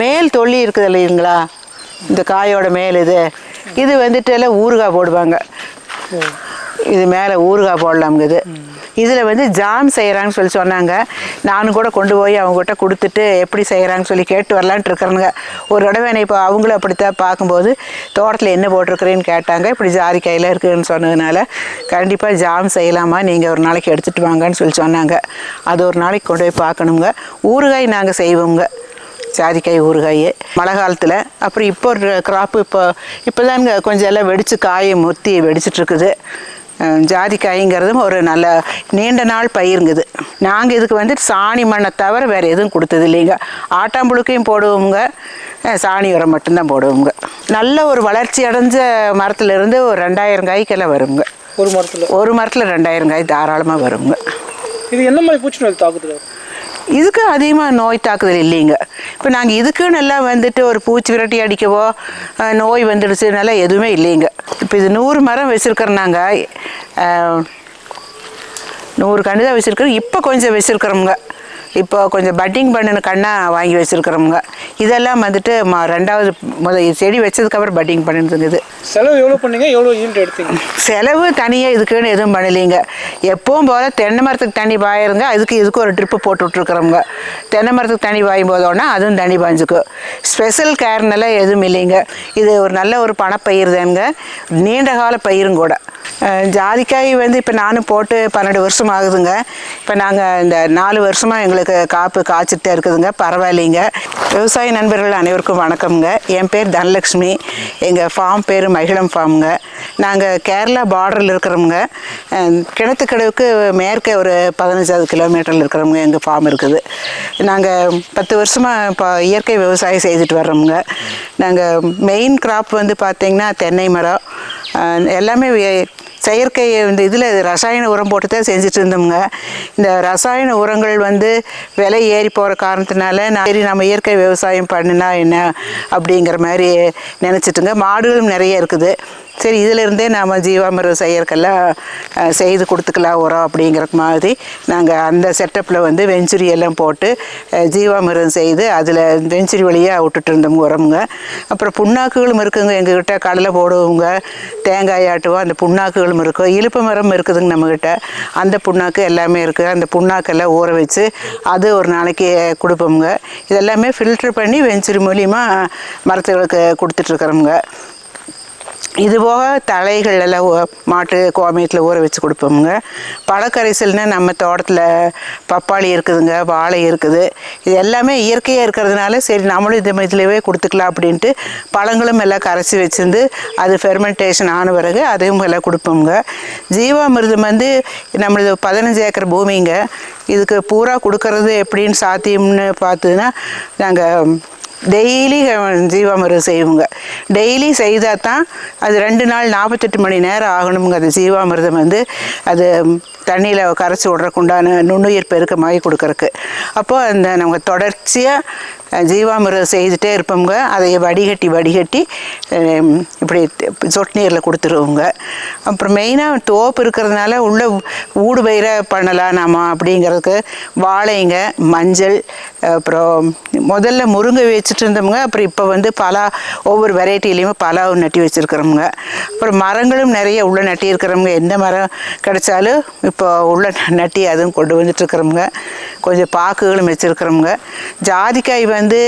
மேல் தொல்லி இருக்குது இல்லைங்களா? இந்த காயோட மேல் இது. இது வந்துட்டு எல்லாம் ஊறுகாய் போடுவாங்க. இது மேலே ஊறுகாய் போடலாமுங்க இது. இதில் வந்து ஜாம் செய்கிறாங்கன்னு சொல்லி சொன்னாங்க. நானும் கூட கொண்டு போய் அவங்ககிட்ட கொடுத்துட்டு எப்படி செய்கிறாங்கன்னு சொல்லி கேட்டு வரலான்ட்டு இருக்கிறேனுங்க. ஒரு தடவை என்னை இப்போ அவங்களும் அப்படித்தான் பார்க்கும்போது தோட்டத்தில் என்ன போட்டிருக்கிறேன்னு கேட்டாங்க. இப்படி ஜாரிக்காயில் இருக்குதுன்னு சொன்னதுனால கண்டிப்பாக ஜாம் செய்யலாமா? நீங்கள் ஒரு நாளைக்கு எடுத்துகிட்டு வாங்கன்னு சொல்லி சொன்னாங்க. அது ஒரு நாளைக்கு கொண்டு போய் பார்க்கணுங்க. ஊறுகாய் நாங்கள் செய்வோங்க ஜாதிக்காய் ஊறுகாய் மழை காலத்தில். அப்புறம் இப்போ ஒரு கிராப்பு இப்போ இப்போ தாங்க கொஞ்சம் எல்லாம் வெடித்து காயை முத்தி அஹ் ஜாதிக்காய்ங்கிறதும் ஒரு நல்ல நீண்ட நாள் பயிருங்குது. நாங்கள் இதுக்கு வந்துட்டு சாணி மண்ணை தவிர வேறு எதுவும் கொடுத்தது இல்லைங்க. ஆட்டாம்புழுக்கையும் போடுவோங்க சாணி உரம் மட்டும்தான் போடுவோங்க நல்ல ஒரு வளர்ச்சி அடைஞ்ச மரத்துலேருந்து ஒரு ரெண்டாயிரம் காய்க்கெல்லாம் வருங்க. ஒரு மரத்தில்? ஒரு மரத்தில் ரெண்டாயிரம் காய் தாராளமாக வருங்க. இது என்ன மாதிரி பூச்சி நோய் தாக்குதல் இதுக்கு அதிகமாக நோய் தாக்குதல் இல்லைங்க. இப்போ நாங்கள் இதுக்குன்னு எல்லாம் வந்துட்டு ஒரு பூச்சி விரட்டி அடிக்கவோ நோய் நோய் வந்துடுச்சுனால எதுவுமே இல்லைங்க. இப்போ இது நூறு மரம் வச்சுருக்கிறோம் நாங்கள் நூறு கன்று தான் வச்சுருக்கிறோம். இப்போ கொஞ்சம் வச்சுருக்குறோங்க இப்போ கொஞ்சம் பட்டிங் பண்ணின கண்ணாக வாங்கி வச்சுருக்குறோமுங்க இதெல்லாம் வந்துட்டு ம ரெண்டாவது முத செடி வச்சதுக்கப்புறம் பட்டிங் பண்ணிருந்துங்க இது செலவு எவ்வளோ பண்ணீங்க? எவ்வளோ ஈல்டு எடுத்தீங்க? செலவு தனியாக இதுக்குன்னு எதுவும் பண்ணலைங்க. எப்பவும் போல் தென்னை மரத்துக்கு தண்ணி பாயிருங்க அதுக்கு இதுக்கு ஒரு ட்ரிப்பு போட்டு விட்ருக்குறோங்க தென்னை மரத்துக்கு தண்ணி பாயும் போதோன்னா அதுவும் தண்ணி பாய்ஞ்சுக்கும் ஸ்பெஷல் கேர்னெல்லாம் எதுவும் இல்லைங்க. இது ஒரு நல்ல ஒரு பணப்பயிர் தானுங்க. நீண்ட கால பயிரும் கூட. ஜாதிக்காய் வந்து இப்போ நானும் போட்டு பன்னெண்டு வருஷம் ஆகுதுங்க. இப்போ நாங்கள் இந்த நாலு வருஷமாக எங்களுக்கு காப்பு காய்ச்சிட்டு தான் இருக்குதுங்க. பரவாயில்லைங்க. விவசாய நண்பர்கள் அனைவருக்கும் வணக்கம்ங்க. என் பேர் தனலக்ஷ்மி. எங்கள் ஃபார்ம் பேர் மகிழம் ஃபார்முங்க நாங்கள் கேரளா பார்டரில் இருக்கிறோமுங்க. கிணத்துக்கடவுக்கு மேற்கே ஒரு பதினஞ்சாவது கிலோமீட்டரில் இருக்கிறவங்க எங்கள் ஃபார்ம் இருக்குது. நாங்கள் பத்து வருஷமாக இப்போ இயற்கை விவசாயம் செய்துட்டு வர்றோமுங்க. நாங்கள் மெயின் கிராப் வந்து பார்த்திங்கன்னா தென்னை மரம். எல்லாமே செயற்கை இந்த இதில் ரசாயன உரம் போட்டு தான் செஞ்சுட்டு இருந்தோம்ங்க. இந்த ரசாயன உரங்கள் வந்து விலை ஏறி போகிற காரணத்தினால நான் சரி நம்ம இயற்கை விவசாயம் பண்ணினா என்ன அப்படிங்கிற மாதிரி நினச்சிட்டுங்க. மாடுகளும் நிறைய இருக்குது. சரி இதிலிருந்தே நாம் ஜீவாமிரம் செய்யறக்கெல்லாம் செய்து கொடுத்துக்கலாம் உரம் அப்படிங்கிற மாதிரி நாங்கள் அந்த செட்டப்பில் வந்து வெஞ்சுரி எல்லாம் போட்டு ஜீவாமிரம் செய்து அதில் வெஞ்சுரி வழியாக விட்டுட்டு இருந்தோம் உரமுங்க. அப்புறம் புண்ணாக்குகளும் இருக்குங்க. எங்ககிட்ட கடலை போடுவோங்க தேங்காய் ஆட்டுவோம். அந்த மரங்களும் இருக்கும் இலுப்பு மரம் இருக்குதுங்க நம்மக்கிட்ட அந்த புண்ணாக்கு எல்லாமே இருக்குது அந்த புண்ணாக்கெல்லாம் ஊற வச்சு அது ஒரு நாளைக்கு கொடுப்போமுங்க. இதெல்லாமே ஃபில்ட்ரு பண்ணி வெஞ்சுரி மூலியமாக மரத்துகளுக்கு கொடுத்துட்ருக்குறோமுங்க இது போக தலைகள் எல்லாம் மாட்டு கோமியத்தில் ஊற வச்சு கொடுப்போமுங்க. பழக்கரைசல்னா நம்ம தோட்டத்தில் பப்பாளி இருக்குதுங்க வாழை இருக்குது. இது எல்லாமே இயற்கையாக இருக்கிறதுனால சரி நம்மளும் இது இதுலவே கொடுத்துக்கலாம் அப்படின்ட்டு பழங்களும் எல்லாம் கரைச்சி வச்சுருந்து அது ஃபெர்மெண்டேஷன் ஆன பிறகு அதையும் எல்லாம் கொடுப்போமுங்க. ஜீவாமிர்தம் வந்து நம்மளது பதினஞ்சு ஏக்கர் பூமிங்க. இதுக்கு பூரா கொடுக்கறது எப்படின்னு சாத்தியம்னு பார்த்ததுன்னா நாங்கள் டெய்லி ஜீவாமிர்தம் செய்வோங்க. டெய்லி செய்தால் தான் அது ரெண்டு நாள் நாற்பத்தெட்டு மணி நேரம் ஆகணுங்க அது ஜீவாமிர்தம் வந்து. அது தண்ணியில் கரைச்சி விட்றக்கு உண்டான நுண்ணுயிர் பெருக்கமாகி கொடுக்குறக்கு அப்போது அந்த நம்ம தொடர்ச்சியாக ஜீவாமிரம் செய்துட்டே இருப்போங்க அதை வடிகட்டி வடிகட்டி இப்படி சொட்டு நீரில் கொடுத்துருவோங்க. அப்புறம் மெயினாக தோப்பு இருக்கிறதுனால உள்ள ஊடு பயிர பண்ணலாம் நாம அப்படிங்கிறதுக்கு வாழைங்க மஞ்சள் அப்புறம் முதல்ல முருங்கை வச்சுட்டு இருந்தோமுங்க. அப்புறம் இப்போ வந்து பலா ஒவ்வொரு வெரைட்டிலையுமே பலாவும் நட்டி வச்சுருக்கிறோமுங்க. அப்புறம் மரங்களும் நிறைய உள்ள நட்டியிருக்கிறோமுங்க எந்த மரம் கிடைச்சாலும் இப்போ உள்ள நட்டி அதுவும் கொண்டு வந்துட்டுருக்குறோமுங்க கொஞ்சம் பாக்குகளும் வச்சுருக்கிறோமுங்க. ஜாதிக்காய் வந்து வந்து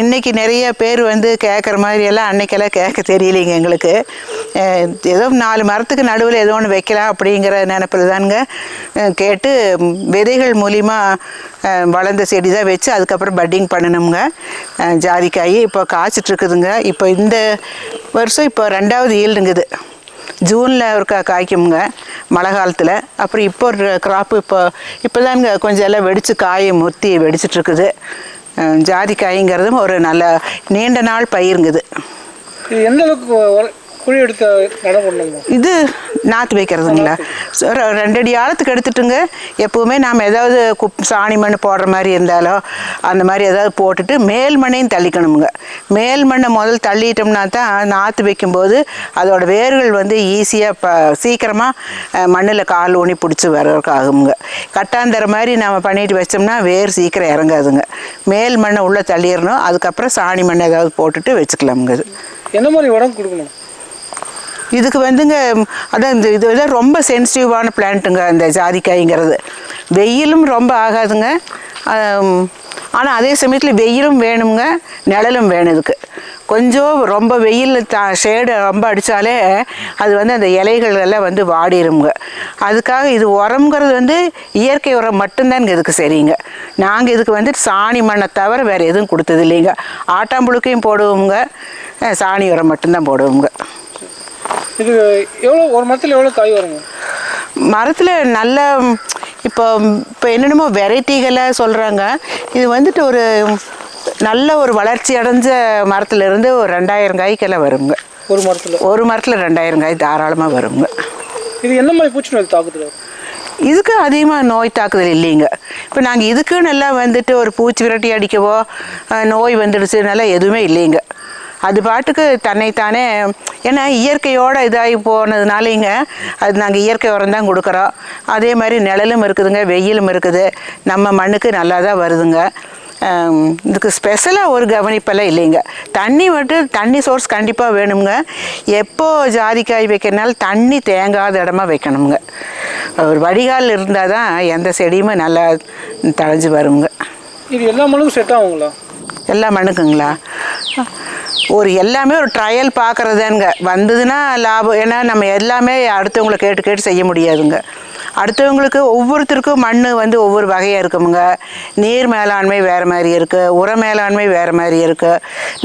இன்றைக்கி நிறைய பேர் வந்து கேட்குற மாதிரியெல்லாம் அன்னைக்கெல்லாம் கேட்க தெரியலைங்க எங்களுக்கு. ஏதோ நாலு மரத்துக்கு நடுவில் ஏதோ ஒன்று வைக்கலாம் அப்படிங்கிற நினப்பில் தானுங்க. கேட்டு விதைகள் மூலிமா வளர்ந்த செடி தான் வச்சு அதுக்கப்புறம் பட்டிங் பண்ணணுங்க. ஜாதிக்காய் இப்போ காய்ச்சிட்ருக்குதுங்க இப்போ இந்த வருஷம் இப்போ ரெண்டாவது ஈல்டுங்குது. ஜூனில் ஒரு காய்க்குங்க காய்க்குமுங்க மழை காலத்தில். அப்புறம் இப்போ ஒரு கிராப்பு இப்போ இப்போ தானுங்க கொஞ்சம் எல்லாம் வெடித்து காயை முத்தி வெடிச்சிட்ருக்குது ஜாதிக்காய்ங்கிறதும் ஒரு நல்ல நீண்ட நாள் பயிருங்குது. எந்த அளவுக்கு குழி எடுத்து நட பண்ணணுமா இது நாற்று வைக்கிறதுங்களா? ரெண்டடி ஆழத்துக்கு எடுத்துட்டுங்க. எப்பவுமே நாம் ஏதாவது குப் சாணி மண் போடுற மாதிரி இருந்தாலோ அந்த மாதிரி ஏதாவது போட்டுட்டு மேல் மண்ணையும் தள்ளிக்கணுங்க மேல் மண்ணை முதல் தள்ளிட்டோம்னா தான் நாற்று வைக்கும்போது அதோட வேர்கள் வந்து ஈஸியாக ப சீக்கிரமாக மண்ணில் கால் ஊனி பிடிச்சி வரக்கு ஆகுங்க கட்டாந்தர மாதிரி நம்ம பண்ணிட்டு வச்சோம்னா வேர் சீக்கிரம் இறங்காதுங்க. மேல் மண்ணை உள்ளே தள்ளிடணும். அதுக்கப்புறம் சாணி மண் ஏதாவது போட்டுட்டு வச்சுக்கலாமுங்க இது. என்ன மாதிரி உரம் கொடுக்கணும்? இதுக்கு வந்துங்க அதான் இந்த இது வந்து ரொம்ப சென்சிட்டிவான பிளான்ட்டுங்க இந்த ஜாதிக்காய்ங்கிறது. வெயிலும் ரொம்ப ஆகாதுங்க. ஆனால் அதே சமயத்தில் வெயிலும் வேணுங்க நிழலும் வேணும் இதுக்கு. கொஞ்சம் ரொம்ப வெயில் தா ஷேடு ரொம்ப அடித்தாலே அது வந்து அந்த இலைகள் எல்லாம் வந்து வாடிடுங்க அதுக்காக இது உரம்ங்கிறது வந்து இயற்கை உரம் மட்டும்தாங்க இதுக்கு சரிங்க. நாங்கள் இதுக்கு வந்து சாணி மண்ணை தவிர வேறு எதுவும் கொடுத்தது இல்லைங்க ஆட்டாம்புழுக்கையும் போடுவோங்க சாணி உரம் மட்டும்தான் போடுவோங்க இது எவ்வளோ ஒரு மரத்தில் எவ்வளோ காய் வருங்க? மரத்தில் நல்ல இப்போ இப்போ என்னென்னமோ வெரைட்டிகளை சொல்கிறாங்க இது வந்துட்டு ஒரு நல்ல ஒரு வளர்ச்சி அடைஞ்ச மரத்துல இருந்து ஒரு ரெண்டாயிரம் காய்க்கெல்லாம் வருங்க. ஒரு மரத்தில்? ஒரு மரத்தில் ரெண்டாயிரம் காய் தாராளமாக வருங்க. இது என்ன மாதிரி பூச்சி நோய் தாக்குதல் இதுக்கு அதிகமாக நோய் தாக்குதல் இல்லைங்க. இப்போ நாங்கள் இதுக்குன்னு எல்லாம் வந்துட்டு ஒரு பூச்சி விரட்டி அடிக்கவோ நோய் வந்துடுச்சுனால எதுவுமே இல்லைங்க. அது பாட்டுக்கு தன்னைத்தானே ஏன்னா இயற்கையோடு இதாகி போனதுனாலேங்க அது நாங்கள் இயற்கை உரம் தான் கொடுக்குறோம். அதே மாதிரி நிழலும் இருக்குதுங்க வெயிலும் இருக்குது. நம்ம மண்ணுக்கு நல்லா தான் வருதுங்க இதுக்கு ஸ்பெஷலாக ஒரு கவனிப்பெல்லாம் இல்லைங்க. தண்ணி மட்டும் தண்ணி சோர்ஸ் கண்டிப்பாக வேணுங்க. எப்போ ஜாதிக்காய் வைக்கிறனால தண்ணி தேங்காத இடமா வைக்கணுங்க. ஒரு வடிகால் இருந்தால் தான் எந்த செடியுமே நல்லா தழைஞ்சு வருங்க. இது எல்லா மண்ணுக்கும் செட் ஆகுங்களா? எல்லா மண்ணுக்குங்களா? ஒரு எல்லாமே ஒரு ட்ரையல் பார்க்குறதுங்க. வந்ததுன்னா லாபம். ஏன்னா நம்ம எல்லாமே அடுத்தவங்களை கேட்டு கேட்டு செய்ய முடியாதுங்க. அடுத்தவங்களுக்கு ஒவ்வொருத்தருக்கும் மண் வந்து ஒவ்வொரு வகையாக இருக்குமுங்க. நீர் மேலாண்மை வேறு மாதிரி இருக்குது உர மேலாண்மை வேறு மாதிரி இருக்குது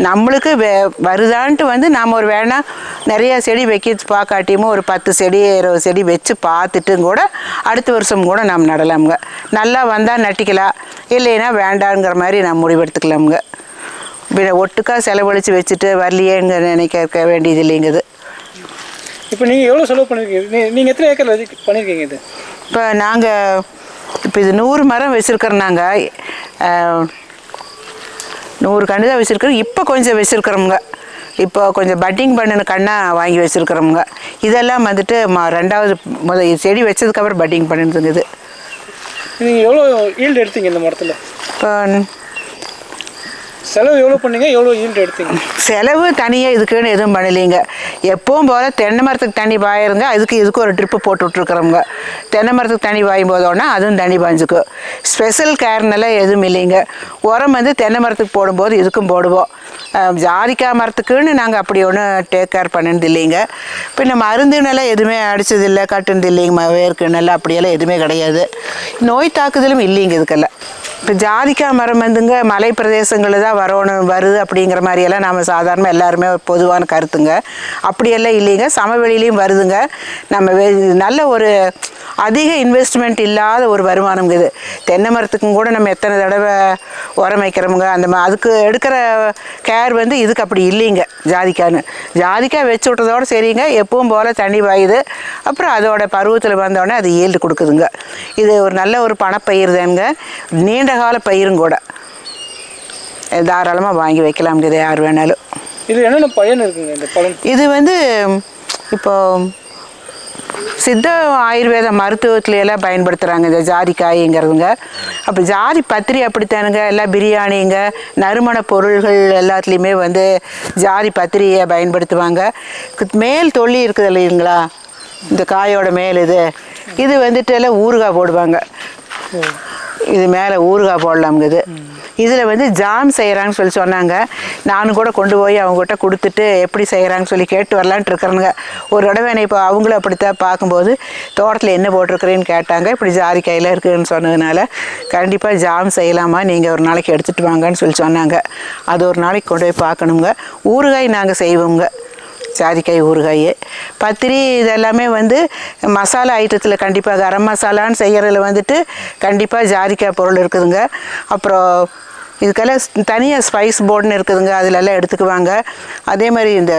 நம்மளுக்கு வே வருதான்ட்டு வந்து நாம் ஒரு வேணால் நிறையா செடி வைக்க பார்க்காட்டியுமோ ஒரு பத்து செடி இருபது செடி வச்சு பார்த்துட்டும் கூட அடுத்த வருஷம் கூட நாம் நடலாமுங்க. நல்லா வந்தால் நட்டிக்கலாம். இல்லைன்னா வேண்டாங்கிற மாதிரி நாம் முடிவெடுத்துக்கலாமுங்க. ஒட்டுக்கா செலவழித்து வச்சுட்டு வரலையேங்க நினைக்க வேண்டியது இல்லைங்க இது இப்போ நீங்கள் எவ்வளோ செலவு பண்ணியிருக்கீங்க நீங்கள் எத்தனை ஏக்கர் பண்ணியிருக்கீங்க இது? இப்போ நாங்கள் இப்போ இது நூறு மரம் வச்சுருக்கிறோம் நாங்கள் நூறு கன்று தான் வச்சுருக்கிறோம். இப்போ கொஞ்சம் வச்சுருக்குறோமுங்க. இப்போ கொஞ்சம் பட்டிங் பண்ணின கண்ணாக வாங்கி வச்சுருக்குறோமுங்க. இதெல்லாம் வந்துட்டு ம ரெண்டாவது முத செடி வச்சதுக்கப்புறம் பட்டிங் பண்ணிருந்துங்க இது. நீங்கள் எவ்வளோ ஈல்டு எடுத்தீங்க இந்த மரத்தில்? இப்போ செலவு எவ்வளோ பண்ணீங்க? எவ்வளோ ஈல்டு எடுத்தீங்க? செலவு தனியாக இதுக்குன்னு எதுவும் பண்ணலைங்க. எப்பவும் போல் தென்னை மரத்துக்கு தண்ணி பாயிருங்க. அதுக்கு இதுக்கு ஒரு ட்ரிப்பு போட்டு விட்ருக்குறவங்க தென்னை மரத்துக்கு தண்ணி பாயும் போதோன்னா அதுவும் தண்ணி பாய்ஞ்சுக்கும் ஸ்பெஷல் கேர்னெல்லாம் எதுவும் இல்லைங்க. உரம் வந்து தென்னை மரத்துக்கு போடும்போது இதுக்கும் போடுவோம். ஜாதிக்காய் மரத்துக்குன்னு நாங்கள் அப்படி ஒன்றும் டேக் கேர் பண்ணினது இல்லைங்க. பின்ன மருந்துனெல்லாம் எதுவுமே அடிச்சது இல்லை கட்டுனது இல்லைங்க. வேர்க்குன்னெல்லாம் அப்படியெல்லாம் எதுவுமே கிடையாது. நோய் தாக்குதலும் இல்லைங்க இதுக்கெல்லாம். இப்போ ஜாதிக்காய் மரம் வந்துங்க மலை பிரதேசங்களில் தான் வரணும் வருது அப்படிங்கிற மாதிரியெல்லாம் நாம் சாதாரண எல்லாருமே பொதுவான கருத்துங்க. அப்படியெல்லாம் இல்லைங்க சமவெளியிலையும் வருதுங்க. நம்ம வெ- நல்ல ஒரு அதிக இன்வெஸ்ட்மெண்ட் இல்லாத ஒரு வருமானம் இது. தென்னை மரத்துக்கும் கூட நம்ம எத்தனை தடவை உரம் வைக்கிறோமுங்க அந்த மா அதுக்கு எடுக்கிற கேர் வந்து இதுக்கு அப்படி இல்லைங்க ஜாதிக்கான்னு. ஜாதிக்காய் வச்சு விட்டதோடு சரிங்க எப்பவும் போல் தண்ணி பாயுது. அப்புறம் அதோட பருவத்தில் வந்தோடனே அது ஏல்டு கொடுக்குதுங்க. இது ஒரு நல்ல ஒரு பணப்பயிர் தானுங்க. நீண்ட கால பயிரும் கூட. தாராளமாக வாங்கி வைக்கலாம் இது யார் வேணாலும். இது என்னென்ன பயன் இருக்குங்க இந்த பலன்? இது வந்து இப்போ சித்த ஆயுர்வேத மருத்துவத்துல எல்லாம் பயன்படுத்துகிறாங்க இந்த ஜாதிக்காய்ங்கிறதுங்க அப்போ ஜாதி பத்திரி அப்படித்தானுங்க எல்லாம் பிரியாணிங்க நறுமண பொருள்கள் எல்லாத்துலேயுமே வந்து ஜாதி பத்திரியை பயன்படுத்துவாங்க. மேல் தொல்லி இருக்குது இல்லைங்களா? இந்த காயோட மேல் இது. இது வந்துட்டு எல்லாம் ஊறுகாய் போடுவாங்க. இது மேலே ஊறுகாய் போடலாம்ங்குது இதில் வந்து ஜாம் செய்கிறாங்கன்னு சொல்லி சொன்னாங்க. நானும் கூட கொண்டு போய் அவங்ககிட்ட கொடுத்துட்டு எப்படி செய்கிறாங்கன்னு சொல்லி கேட்டு வரலான்ட்டு இருக்கிறேனுங்க. ஒரு தடவை என்னை இப்போ அவங்களும் அப்படித்தான் பார்க்கும்போது தோட்டத்தில் என்ன போட்டிருக்கிறேன்னு கேட்டாங்க. இப்படி ஜாதிக்காயில் இருக்குதுன்னு சொன்னதுனால கண்டிப்பாக ஜாம் செய்யலாமா? நீங்கள் ஒரு நாளைக்கு எடுத்துகிட்டு வாங்கன்னு சொல்லி சொன்னாங்க. அது ஒரு நாளைக்கு கொண்டு போய் பார்க்கணுங்க. ஊறுகாய் நாங்கள் செய்வோங்க ஜாதிக்காய் ஊறுகாய் பத்திரி இதெல்லாமே வந்து மசாலா ஐட்டத்தில் கண்டிப்பாக கரம் மசாலான்னு செய்கிறதுல வந்துட்டு கண்டிப்பாக ஜாதிக்காய் பொருள் இருக்குதுங்க. அப்புறம் இதுக்கெல்லாம் தனியாக ஸ்பைஸ் போர்டுன்னு இருக்குதுங்க. அதிலெல்லாம் எடுத்துக்குவாங்க. அதே மாதிரி இந்த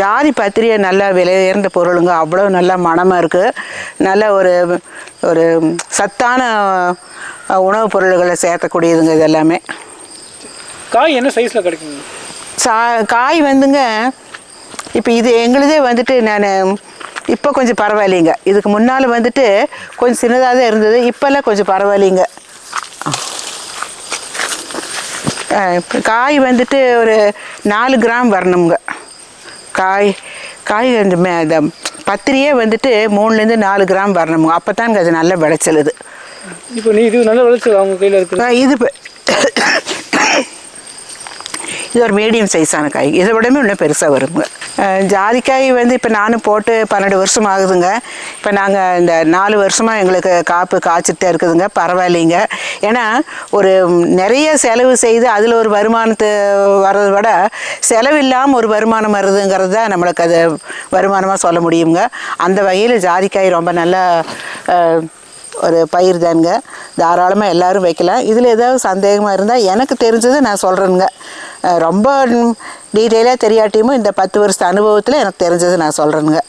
ஜாதி பத்திரியை நல்லா விலை உயர்ந்த பொருளுங்க. அவ்வளோ நல்லா மணமாக இருக்குது நல்ல ஒரு ஒரு சத்தான உணவுப் பொருள்களை சேர்க்கக்கூடியதுங்க இது எல்லாமே காய் என்ன சைஸில் கிடைக்குங்க? சா காய் வந்துங்க இப்போ இது எங்களுதே வந்துட்டு நான் இப்போ கொஞ்சம் பரவாயில்லைங்க. இதுக்கு முன்னால் வந்துட்டு கொஞ்சம் சின்னதாக தான் இருந்தது இப்போல்லாம் கொஞ்சம் பரவாயில்லைங்க. காய் வந்துட்டு ஒரு நாலு கிராம் வரணுங்க காய் காய் அந்த மே- அந்த பத்திரியே வந்துட்டு மூணுலேருந்து நாலு கிராம் வரணுங்க அப்போ தாங்க அது நல்ல விளைச்சல் இது. இப்போ நீ இது நல்ல விளைச்சல் அவங்க கையில் இருக்குது? அஹ் இது இப்ப- இது ஒரு மீடியம் சைஸான காய். இதை விடவே இன்னும் பெருசாக வருங்க. ஜாதிக்காய் வந்து இப்போ நானும் போட்டு பன்னெண்டு வருஷம் ஆகுதுங்க. இப்போ நாங்கள் இந்த நாலு வருஷமாக எங்களுக்கு காப்பு காய்ச்சிட்டே இருக்குதுங்க. பரவாயில்லைங்க. ஏன்னா ஒரு நிறைய செலவு செய்து அதில் ஒரு வருமானத்தை வர்றதை விட செலவு இல்லாமல் ஒரு வருமானம் வருதுங்கிறது தான் நம்மளுக்கு அது வருமானமாக சொல்ல முடியுங்க. அந்த வகையில் ஜாதிக்காய் ரொம்ப நல்லா ஒரு பயிர் தானுங்க. தாராளமாக எல்லோரும் வைக்கலாம். இதில் ஏதாவது சந்தேகமாக இருந்தால் எனக்கு தெரிஞ்சதை நான் சொல்கிறேனுங்க ரொம்ப டீட்டெயிலாக தெரியாட்டியும் இந்த பத்து வருஷ அனுபவத்தில் எனக்கு தெரிஞ்சதை நான் சொல்கிறேனுங்க